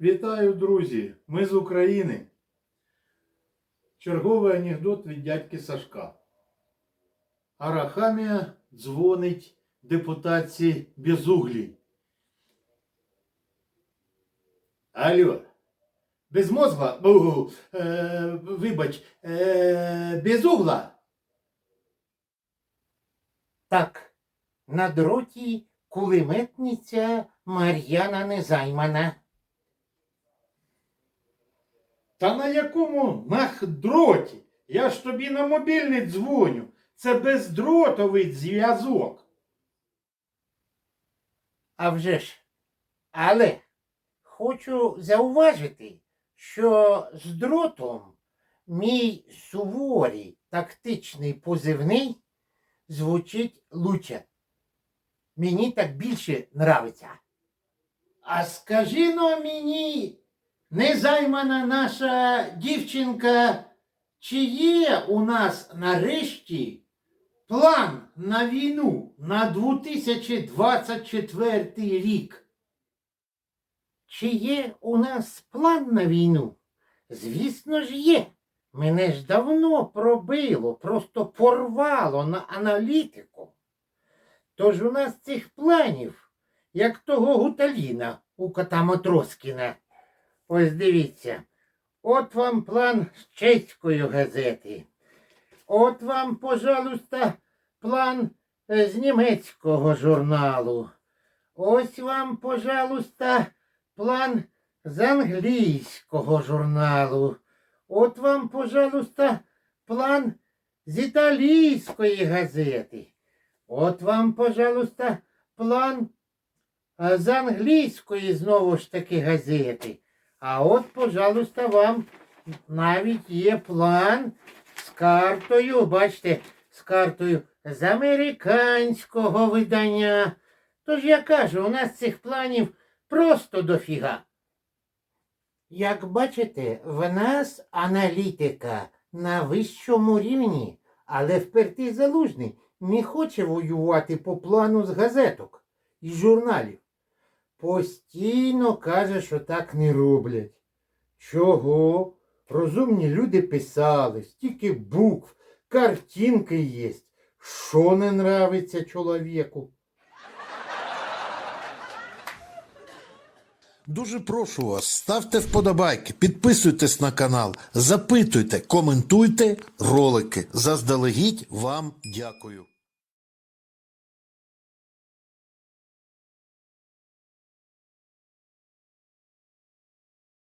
Вітаю, друзі! Ми з України. Черговий анекдот від дядьки Сашка. Арахамія дзвонить депутатці Безуглій. Алло, безмозгла, Бу, е, вибач, е, безугла. Так, на дроті кулеметниця Мар'яна Незаймана. Та на якому нах дроті? Я ж тобі на мобільний дзвоню. Це бездротовий зв'язок. А вже ж. Але хочу зауважити, що з дротом мій суворий тактичний позивний звучить лучше. Мені так більше нравиться. А скажи но мені, незаймана наша дівчинка, чи є у нас нарешті план на війну на 2024 рік? Чи є у нас план на війну? Звісно ж є. Мене ж давно пробило, просто порвало на аналітику. Тож у нас цих планів, як того гуталіна у кота Матроскіна. Ось дивіться. От вам план з чеської газети. От вам, пожалуйста, план е, з німецького журналу. Ось вам, пожалуйста, план з англійського журналу. От вам, пожалуйста, план з італійської газети. От вам, пожалуйста, план е, з англійської знову ж таки газети. А от, пожалуйста, вам навіть є план з картою, бачите, з картою з американського видання. Тож я кажу, у нас цих планів просто дофіга. Як бачите, в нас аналітика на вищому рівні, але впертий залужний не хоче воювати по плану з газеток і журналів. Постійно каже, що так не роблять. Чого? Розумні люди писали, стільки букв, картинки є. Що не нравиться чоловіку? Дуже прошу вас, ставте вподобайки, підписуйтесь на канал, запитуйте, коментуйте ролики. Заздалегідь вам дякую.